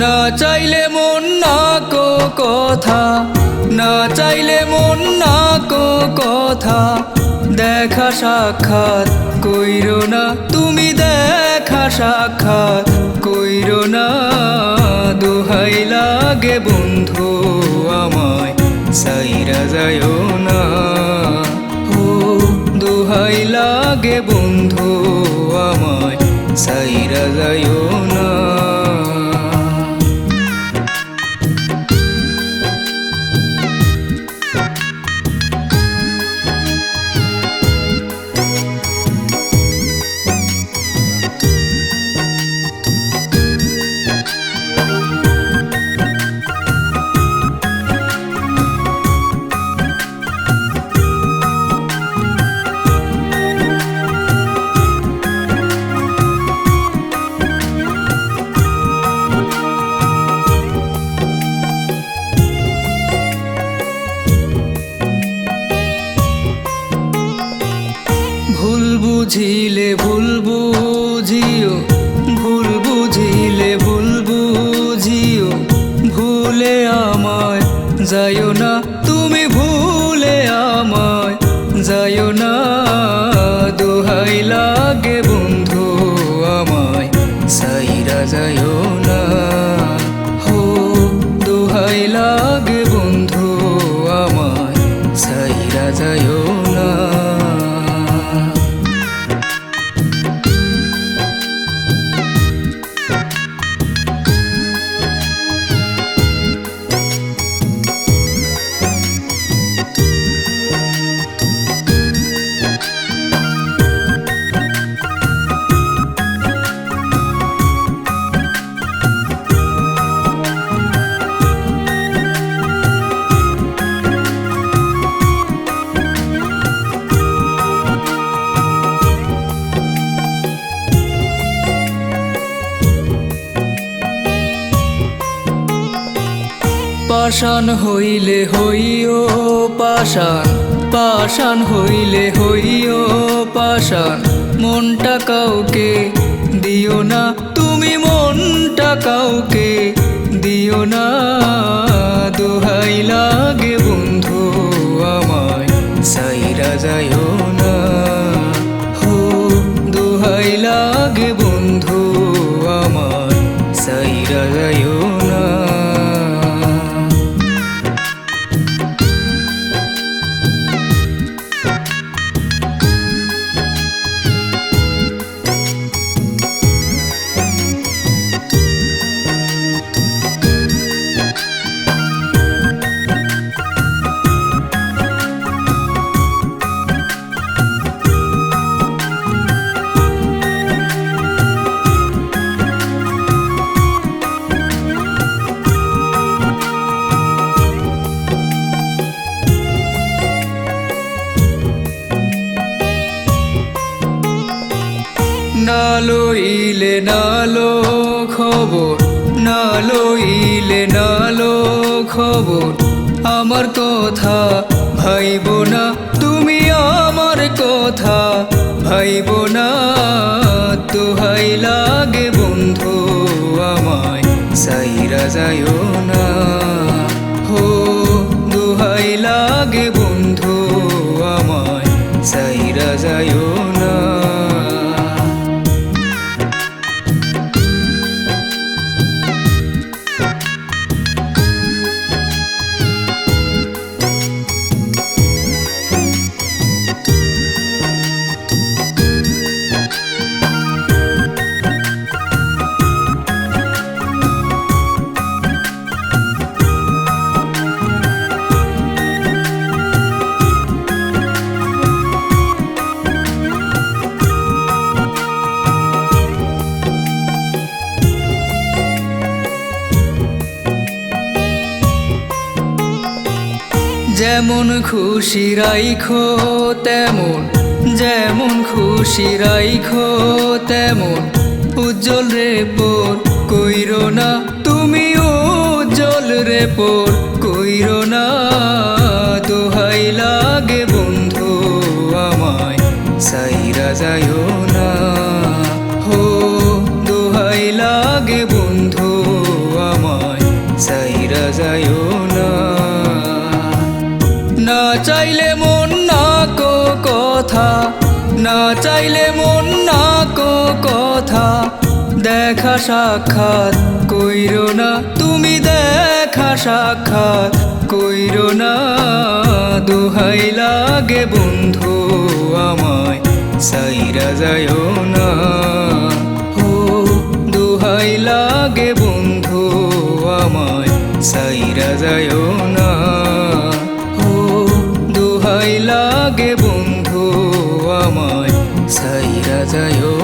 না চাইলে মন না কো কথা, না চাইলে মন না কো কথা। দেখা সাক্ষাৎ কইরো না, তুমি দেখা সাক্ষাৎ কইরো না। দোহাই লাগে বন্ধু আমায়, সাইরা যায় না। ও, দোহাই লাগে বন্ধু আমায়, সাইরা যায় বুঝিলে ভুল বুঝিও, ভুল বুঝিলে ভুল বুঝিও, ভুলে আমায় যাইও না, তুমি ভুলে আমায় যাইও না। দোহাই লাগে বন্ধু আমায়, সাইরা যাইও না। পাষাণ হইলে হইও পাষাণ পাষাণ হইলে হইও পাষাণ। মনটা কাউকে দিও না, তুমি মনটা কাউকে দিও না। দোহাই না লইলে নালো খবর না লইলে নালো খবর আমার কথা ভাইব না, তুমি আমার কথা ভাইব না। তোহাই লাগে বন্ধু আমায়, সাইরা যাইও না। হো, দোহাই লাগে যেমন খুশি রাইখো, তেমন, যেমন খুশি রাইখো, তেমন। উজ্জ্বল রে পোর কইরো না, তুমি উজ্জ্বল রে পোর কইরো না। দোহাই লাগে বন্ধু আমায়, সাইরা যাইও না। হো, দোহাই লাগে বন্ধু আমায়, সাইরা যায়ও চাইলে মন না কো কথা। দেখা সাক্ষাৎ কইরো না, তুমি দেখা সাক্ষাৎ কইরো না। দোহাই লাগে বন্ধু আমায়, সাইরা যায়ও না। ও, দোহাই লাগে বন্ধু আমায়, সাইরা যায়ও না। ও, দোহাই লাগে বন্ধু 在游